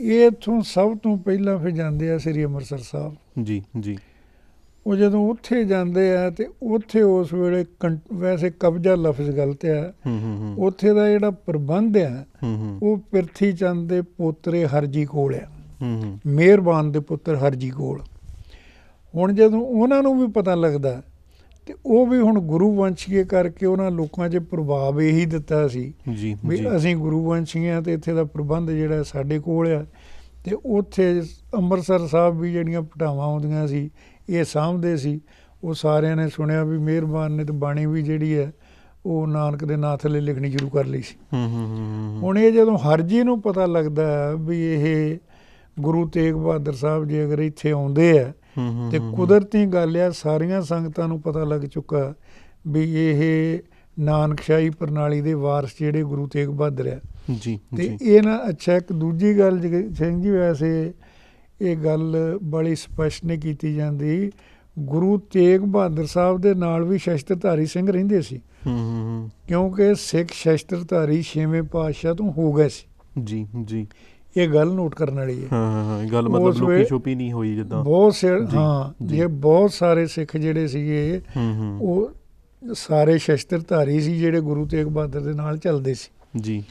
ਇਹ ਇੱਥੋਂ ਸਭ ਤੋਂ ਪਹਿਲਾਂ ਫਿਰ ਜਾਂਦੇ ਆ ਸ੍ਰੀ ਅੰਮ੍ਰਿਤਸਰ ਸਾਹਿਬ। ਜੀ ਜੀ। ਉਹ ਜਦੋਂ ਉੱਥੇ ਜਾਂਦੇ ਆ ਤੇ ਉੱਥੇ ਉਸ ਵੇਲੇ ਵੈਸੇ ਕਬਜ਼ਾ ਲਫ਼ਜ਼ ਗਲਤ ਆ। ਹੂੰ ਹੂੰ ਹੂੰ। ਉੱਥੇ ਦਾ ਜਿਹੜਾ ਪ੍ਰਬੰਧ ਆ ਹੂੰ ਹੂੰ। ਉਹ ਪਿਰਥੀ ਚੰਦ ਦੇ ਪੋਤਰੇ ਹਰਜੀ ਕੋਲ ਆ। ਹੂੰ ਹੂੰ। ਮਿਹਰਬਾਨ ਦੇ ਪੁੱਤਰ ਹਰਜੀ ਕੋਲ। ਹੁਣ ਜਦੋਂ ਉਹਨਾਂ ਨੂੰ ਵੀ ਪਤਾ ਲੱਗਦਾ ਤੇ ਉਹ ਵੀ ਹੁਣ ਗੁਰੂ ਵੰਸ਼ੀਏ ਕਰਕੇ ਉਹਨਾਂ ਲੋਕਾਂ 'ਚ ਪ੍ਰਭਾਵ ਇਹੀ ਦਿੱਤਾ ਸੀ ਜੀ ਵੀ ਜੀ। ਅਸੀਂ ਗੁਰੂ ਵੰਸ਼ੀਏ ਆ ਤੇ ਇੱਥੇ ਦਾ ਪ੍ਰਬੰਧ ਜਿਹੜਾ ਸਾਡੇ ਕੋਲ ਆ ਤੇ ਉੱਥੇ ਅੰਮ੍ਰਿਤਸਰ ਸਾਹਿਬ ਵੀ ਜਿਹੜੀਆਂ ਪਟਾਵਾਂ ਆਉਂਦੀਆਂ ਸੀ ਇਹ ਸਾਂਭਦੇ ਸੀ। ਉਹ ਸਾਰਿਆਂ ਨੇ ਸੁਣਿਆ ਵੀ ਮਿਹਰਬਾਨ ਨੇ ਤੇ ਬਾਣੀ ਵੀ ਜਿਹੜੀ ਹੈ ਉਹ ਨਾਨਕ ਦੇ ਨਾਂ ਥੱਲੇ ਲਿਖਣੀ ਸ਼ੁਰੂ ਕਰ ਲਈ ਸੀ। ਹੂੰ ਹੂੰ ਹੂੰ ਹੁਣ ਇਹ ਜਦੋਂ ਹਰਜੀ ਨੂੰ ਪਤਾ ਲੱਗਦਾ ਵੀ ਇਹ ਗੁਰੂ ਤੇਗ ਬਹਾਦਰ ਸਾਹਿਬ ਜੀ ਅਗਰ ਇੱਥੇ ਆਉਂਦੇ ਆ ਤੇ ਕੁਦਰਤੀ ਗੱਲ ਆ ਸਾਰੀਆਂ ਸੰਗਤਾਂ ਨੂੰ ਪਤਾ ਲੱਗ ਚੁੱਕਾ ਵੀ ਇਹ ਨਾਨਕਸ਼ਾਹੀ ਪ੍ਰਣਾਲੀ ਦੇ ਵਾਰਸ ਜਿਹੜੇ ਗੁਰੂ ਤੇਗ ਬਹਾਦਰ ਆ। ਜੀ ਤੇ ਇਹ ਨਾ ਅੱਛਾ ਇੱਕ ਦੂਜੀ ਗੱਲ ਸਿੰਘ ਜੀ ਵੈਸੇ ਇਹ ਗੱਲ ਬੜੀ ਸਪਸ਼ਟ ਨਹੀਂ ਕੀਤੀ ਜਾਂਦੀ। ਗੁਰੂ ਤੇਗ ਬਹਾਦਰ ਸਾਹਿਬ ਦੇ ਨਾਲ ਵੀ ਸ਼ਸਤਰਧਾਰੀ ਸਿੰਘ ਰਹਿੰਦੇ ਸੀ। ਹੂੰ ਹੂੰ ਹੂੰ, ਕਿਉਂਕਿ ਸਿੱਖ ਸ਼ਸਤਰਧਾਰੀ ਛੇਵੇਂ ਪਾਤਸ਼ਾਹ ਤੋਂ ਹੋ ਗਏ ਸੀ। ਜੀ ਜੀ। ਇਹ ਗੱਲ ਨੋਟ ਕਰਨ ਵਾਲੀ ਹੈ। ਹਾਂ ਹਾਂ ਇਹ ਗੱਲ ਮਤਲਬ ਲੁਕੀ ਛੁਪੀ ਨਹੀਂ ਹੋਈ ਜਿੱਦਾਂ। ਬਹੁਤ ਸੇ ਜੀ, ਹਾਂ। ਜੇ। ਬਹੁਤ ਸਾਰੇ ਸਿੱਖ ਜਿਹੜੇ ਸੀਗੇ ਹੂੰ ਹੂੰ। ਉਹ ਸਾਰੇ ਸ਼ਸਤਰਧਾਰੀ ਸੀ ਜਿਹੜੇ ਗੁਰੂ ਤੇਗ ਬਹਾਦਰ ਦੇ ਨਾਲ ਚੱਲਦੇ ਸੀ। ਜੀ।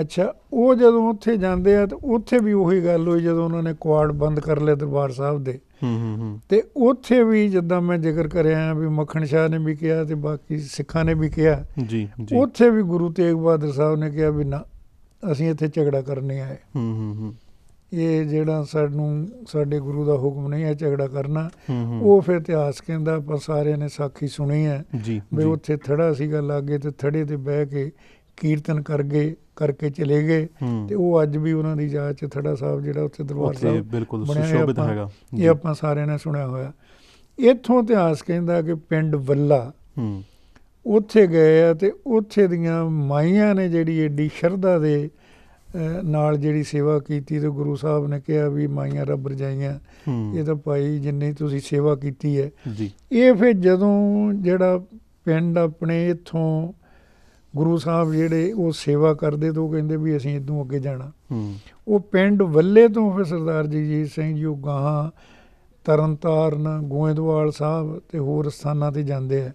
ਅੱਛਾ ਉਹ ਜਦੋਂ ਉੱਥੇ ਜਾਂਦੇ ਆ ਤੇ ਉੱਥੇ ਵੀ ਉਹੀ ਗੱਲ ਹੋਈ ਜਦੋਂ ਉਹਨਾਂ ਨੇ ਕੁਆੜ ਬੰਦ ਕਰ ਲਿਆ ਦਰਬਾਰ ਸਾਹਿਬ ਦੇ। ਹੂੰ ਹੂੰ ਹੂੰ। ਤੇ ਉੱਥੇ ਵੀ ਜਿੱਦਾਂ ਮੈਂ ਜ਼ਿਕਰ ਕਰਿਆ ਵੀ ਮੱਖਣ ਸ਼ਾਹ ਨੇ ਵੀ ਕਿਹਾ ਤੇ ਬਾਕੀ ਸਿੱਖਾਂ ਨੇ ਵੀ ਕਿਹਾ। ਜੀ ਜੀ। ਉੱਥੇ ਵੀ ਗੁਰੂ ਤੇਗ ਬਹਾਦਰ ਸਾਹਿਬ ਨੇ ਕਿਹਾ ਵੀ ਨਾ ਅਸੀਂ ਇੱਥੇ ਝਗੜਾ ਕਰਨੇ ਆਏ। ਹੂੰ ਹੂੰ ਹੂੰ। ਇਹ ਜਿਹੜਾ ਸਾਨੂੰ ਸਾਡੇ ਗੁਰੂ ਦਾ ਹੁਕਮ ਨਹੀਂ ਹੈ ਝਗੜਾ ਕਰਨਾ। ਉਹ ਫਿਰ ਇਤਿਹਾਸ ਕਹਿੰਦਾ ਆਪਾਂ ਸਾਰਿਆਂ ਨੇ ਸਾਖੀ ਸੁਣੀ ਹੈ ਵੀ ਉੱਥੇ ਥੜਾ ਸੀਗਾ ਲਾਗੇ ਤੇ ਥੜੇ ਤੇ ਬਹਿ ਕੇ ਕੀਰਤਨ ਕਰ ਗਏ ਕਰਕੇ ਚਲੇ ਗਏ। ਤੇ ਉਹ ਅੱਜ ਵੀ ਉਹਨਾਂ ਦੀ ਯਾਦ ਚ ਥੜਾ ਸਾਹਿਬ ਜਿਹੜਾ ਉੱਥੇ ਦਰਬਾਰ ਸਾਹਿਬ ਬਿਲਕੁਲ ਬਣਿਆ ਹੋਇਆ ਸੁਸ਼ੋਭਿਤ ਹੈਗਾ। ਇਹ ਆਪਾਂ ਸਾਰਿਆਂ ਨੇ ਸੁਣਿਆ ਹੋਇਆ। ਇੱਥੋਂ ਇਤਿਹਾਸ ਕਹਿੰਦਾ ਕਿ ਪਿੰਡ ਵੱਲਾ ਹੂੰ। ਉੱਥੇ ਗਏ ਆ ਤੇ ਉੱਥੇ ਦੀਆਂ ਮਾਈਆਂ ਨੇ ਜਿਹੜੀ ਏਡੀ ਸ਼ਰਧਾ ਦੇ ਨਾਲ ਜਿਹੜੀ ਸੇਵਾ ਕੀਤੀ ਤੇ ਗੁਰੂ ਸਾਹਿਬ ਨੇ ਕਿਹਾ ਵੀ ਮਾਈਆਂ ਰੱਬ ਰਜਾਈਆਂ। ਇਹ ਤਾਂ ਭਾਈ ਜਿੰਨੀ ਤੁਸੀਂ ਸੇਵਾ ਕੀਤੀ ਹੈ। ਜੀ। ਇਹ ਫਿਰ ਜਦੋਂ ਜਿਹੜਾ ਪਿੰਡ ਆਪਣੇ ਇੱਥੋਂ ਗੁਰੂ ਸਾਹਿਬ ਜਿਹੜੇ ਉਹ ਸੇਵਾ ਕਰਦੇ ਤਾਂ ਕਹਿੰਦੇ ਵੀ ਅਸੀਂ ਇਦੋਂ ਅੱਗੇ ਜਾਣਾ। ਉਹ ਪਿੰਡ ਵੱਲੇ ਤੋਂ ਫਿਰ ਸਰਦਾਰ ਜਗਜੀਤ ਸਿੰਘ ਜੀ ਉਹ ਗਾਹਾਂ ਤਰਨਤਾਰਨ ਗੋਇੰਦਵਾਲ ਸਾਹਿਬ ਤੇ ਹੋਰ ਸਥਾਨਾਂ ਤੇ ਜਾਂਦੇ ਆ।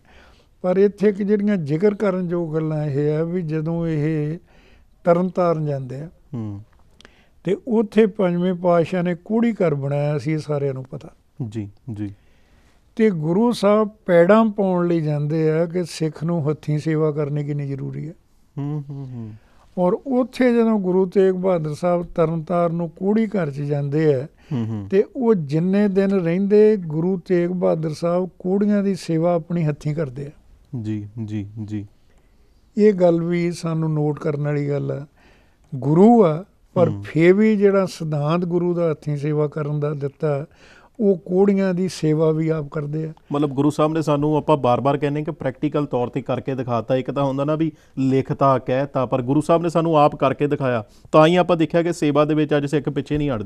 ਪਰ ਇੱਥੇ ਇੱਕ ਜਿਹੜੀਆਂ ਜ਼ਿਕਰ ਕਰਨ ਜੋ ਗੱਲਾਂ ਇਹ ਆ ਵੀ ਜਦੋਂ ਇਹ ਤਰਨਤਾਰਨ ਜਾਂਦੇ ਆ ਹੂੰ। ਤੇ ਉੱਥੇ ਪੰਜਵੇਂ ਪਾਤਸ਼ਾਹ ਨੇ ਕੂੜੀ ਘਰ ਬਣਾਇਆ ਸੀ ਸਾਰਿਆਂ ਨੂੰ ਪਤਾ। ਜੀ ਜੀ। ਤੇ ਗੁਰੂ ਸਾਹਿਬ ਪੈੜਾਂ ਪਾਉਣ ਲਈ ਜਾਂਦੇ ਆ ਕਿ ਸਿੱਖ ਨੂੰ ਹੱਥੀਂ ਸੇਵਾ ਕਰਨੀ ਕਿੰਨੀ ਜ਼ਰੂਰੀ ਹੈ ਹੂੰ ਹੂੰ ਹੂੰ। ਔਰ ਉੱਥੇ ਜਦੋਂ ਗੁਰੂ ਤੇਗ ਬਹਾਦਰ ਸਾਹਿਬ ਤਰਨਤਾਰਨ ਨੂੰ ਕੂੜੀ ਘਰ 'ਚ ਜਾਂਦੇ ਆ ਤੇ ਉਹ ਜਿੰਨੇ ਦਿਨ ਰਹਿੰਦੇ ਗੁਰੂ ਤੇਗ ਬਹਾਦਰ ਸਾਹਿਬ ਕੂੜੀਆਂ ਦੀ ਸੇਵਾ ਆਪਣੀ ਹੱਥੀਂ ਕਰਦੇ ਆ। ਜੀ ਜੀ ਜੀ। ਇਹ ਗੱਲ ਵੀ ਸਾਨੂੰ ਨੋਟ ਕਰਨ ਵਾਲੀ ਗੱਲ ਆ। ਗੁਰੂ ਆ ਪਰ। ਫੇਰ ਵੀ ਜਿਹੜਾ ਸਿਧਾਂਤ ਗੁਰੂ ਦਾ ਹੱਥੀਂ ਸੇਵਾ ਕਰਨ ਦਾ ਦਿੱਤਾ ਉਹ ਕੂੜੀਆਂ ਦੀ ਸੇਵਾ ਵੀ ਆਪ ਕਰਦੇ ਆ। ਮਤਲਬ ਗੁਰੂ ਸਾਹਿਬ ਨੇ ਸਾਨੂੰ ਆਪਾਂ ਬਾਰ-ਬਾਰ ਕਹਿੰਨੇ ਕਿ ਪ੍ਰੈਕਟੀਕਲ ਤੌਰ ਤੇ ਕਰਕੇ ਦਿਖਾਤਾ। ਇੱਕ ਤਾਂ ਹੁੰਦਾ ਨਾ ਵੀ ਲਿਖਤਾ ਕਹਿਤਾ ਪਰ ਗੁਰੂ ਸਾਹਿਬ ਨੇ ਸਾਨੂੰ ਆਪ ਕਰਕੇ ਦਿਖਾਇਆ। ਤਾਂ ਹੀ ਆਪਾਂ ਦੇਖਿਆ ਕਿ ਸੇਵਾ ਦੇ ਵਿੱਚ ਅੱਜ ਸਿੱਖ ਪਿੱਛੇ ਨਹੀਂ ਹਟਦੇ।